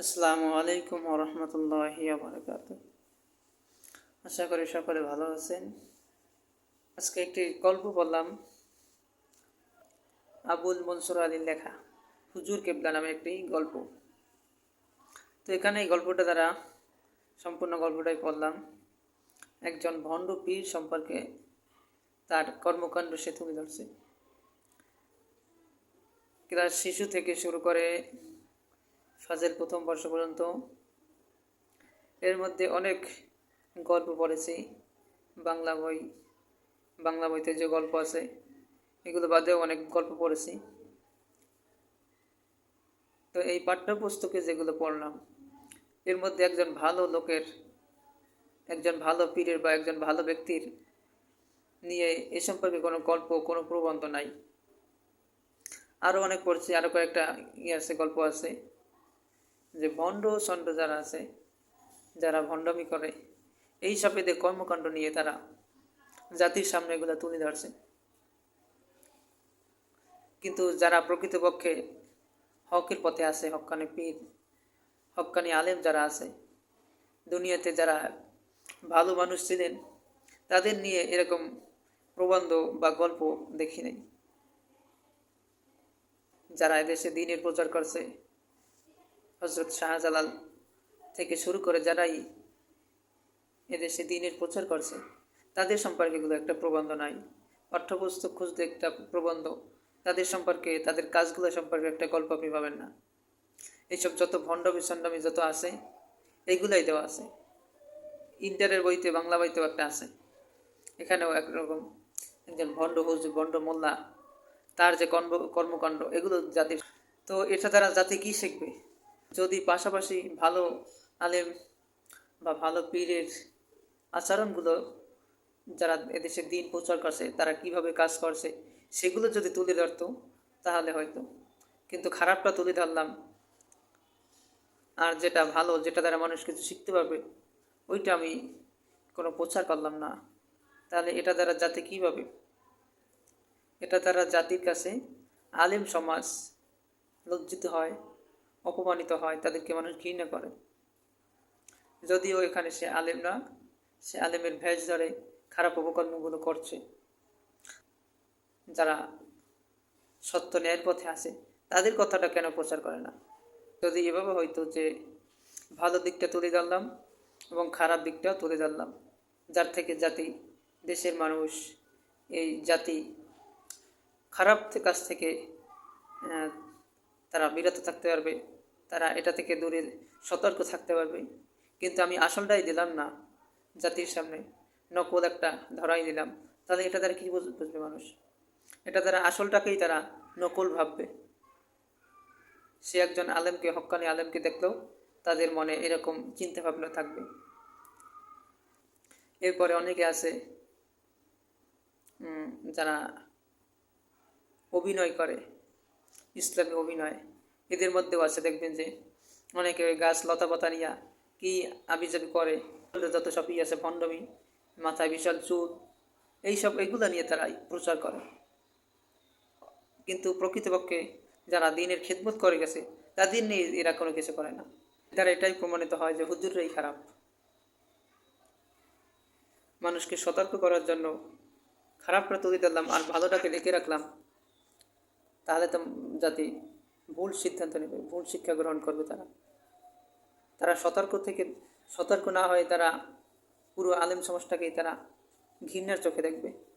আসসালামু আলাইকুম ওরহমতুল্লাহি বারকাত আশা করি সকলে ভালো আছেন। আজকে একটি গল্প বললাম, আবুল মনসুর আলীর লেখা, হুজুর কেবলা নামে একটি গল্প। তো এখানে এই গল্পটা দ্বারা সম্পূর্ণ গল্পটাই পড়লাম। একজন ভণ্ড পীর সম্পর্কে তার কর্মকাণ্ড সে তুলে ধরছে। ক্লাস শিশু থেকে শুরু করে ফাজেল প্রথম বর্ষ পর্যন্ত। এর মধ্যে অনেক গল্প পড়েছি, বাংলা বই, বাংলা বইতে যে গল্প আছে, এগুলো বাদেও অনেক গল্প পড়েছি। তো এই পাঠ্যপুস্তকে যেগুলো পড়লাম, এর মধ্যে একজন ভালো লোকের, একজন ভালো পীরের বা একজন ভালো ব্যক্তির নিয়ে এ সম্পর্কে কোনো গল্প, কোনো প্রবন্ধ নাই। আরও অনেক পড়ছি আরও কয়েকটা ইয়ে আছে, গল্প আছে। যে ভণ্ড চণ্ড যারা আছে, যারা ভণ্ডামি করে, এই সবেদের কর্মকাণ্ড নিয়ে তারা জাতির সামনে এগুলো তুলে ধরছে। কিন্তু যারা প্রকৃতপক্ষে হকের পথে আছে হক্কানি পীর হক্কানি আলেম যারা আছে, দুনিয়াতে যারা ভালো মানুষ ছিলেন, তাদের নিয়ে এরকম প্রবন্ধ বা গল্প দেখি নাই। যারা এদেশে দিনের প্রচার করছে হজরত শাহজালাল থেকে শুরু করে যারাই এদেশে দিনের প্রচার করছে, তাদের সম্পর্কে এগুলো একটা প্রবন্ধ নাই। পাঠ্যপুস্তক খুঁজতে একটা প্রবন্ধ, তাদের সম্পর্কে, তাদের কাজগুলো সম্পর্কে একটা গল্প আপনি পাবেন না। এইসব যত ভণ্ড সণ্ডামি যত আছে এইগুলাই দেওয়া আছে। ইন্টারের বইতে, বাংলা বইতেও একটা আছে। এখানেও একরকম একজন ভণ্ড হুজুর, ভণ্ড মোল্লা, তার যে কর্ম, কর্মকাণ্ড, এগুলো জাতির, তো এটা দ্বারা জাতি কী শিখবে? যদি পাশাপাশি ভালো আলেম বা ভালো পীরের আচরণগুলো যারা এদেশে দিন প্রচার করছে, তারা কীভাবে কাজ করছে, সেগুলো যদি তুলে ধরতো, তাহলে হয়তো। কিন্তু খারাপটা তুলে ধরলাম। আর যেটা ভালো, যেটা দ্বারা মানুষ কিছু শিখতে পারবে, ওইটা আমি কোনো প্রচার করলাম না। তাহলে এটা দ্বারা জাতি কী পাবে এটা দ্বারা জাতির কাছে আলেম সমাজ লজ্জিত হয় অপমানিত হয়, তাদেরকে মানুষ ঘৃণা করে। যদিও এখানে সে আলেম না, সে আলেমের ভেজ ধরে খারাপ অপকর্মগুলো করছে। যারা সত্য ন্যায়ের পথে আছে, তাদের কথাটা কেন প্রচার করে না? যদি এভাবে হয়তো যে ভালো দিকটা তুলে ধরলাম এবং খারাপ দিকটাও তুলে ধরলাম, যার থেকে জাতি, দেশের মানুষ, এই জাতি খারাপ কাছ থেকে তারা বিরত থাকতে পারবে, তারা এটা থেকে দূরে সতর্ক থাকতে পারবে। কিন্তু আমি আসলটাই দিলাম না জাতির সামনে, নকল একটা ধরাই দিলাম। তাহলে এটা দ্বারা কী বুঝবে মানুষ? এটা তারা আসলটাকেই তারা নকল ভাববে। সে একজন আলেমকে হক্কানি আলেমকে দেখলেও তাদের মনে এরকম চিন্তা ভাবনা থাকবে। এরপরে অনেকে আছে যারা অভিনয় করে। ইসলামী অভিনয়। এদের মধ্যেও আছে, দেখবেন যে অনেকে ওই গাছ লতা পাতা নিয়া কি আবিজাবি করে। যত সবই আছে, ভণ্ডমি, মাথায় বিশাল চুল, এইসব, এগুলো নিয়ে তারা প্রচার করে। কিন্তু প্রকৃতপক্ষে যারা দিনের খেদমত করে গেছে, তাদের নিয়ে এরা কোনো কিছু করে না। তারা এটাই প্রমাণিত হয় যে হুজুররাই খারাপ। মানুষকে সতর্ক করার জন্য খারাপটা তুলে দিলাম আর ভালোটাকে ডেকে রাখলাম। তাহলে তো জাতি ভুল সিদ্ধান্ত নেবে, ভুল শিক্ষা গ্রহণ করবে তারা। তারা সতর্ক থেকে, সতর্ক না হয়ে তারা পুরো আলেম সমাজটাকেই তারা ঘৃণার চোখে দেখবে।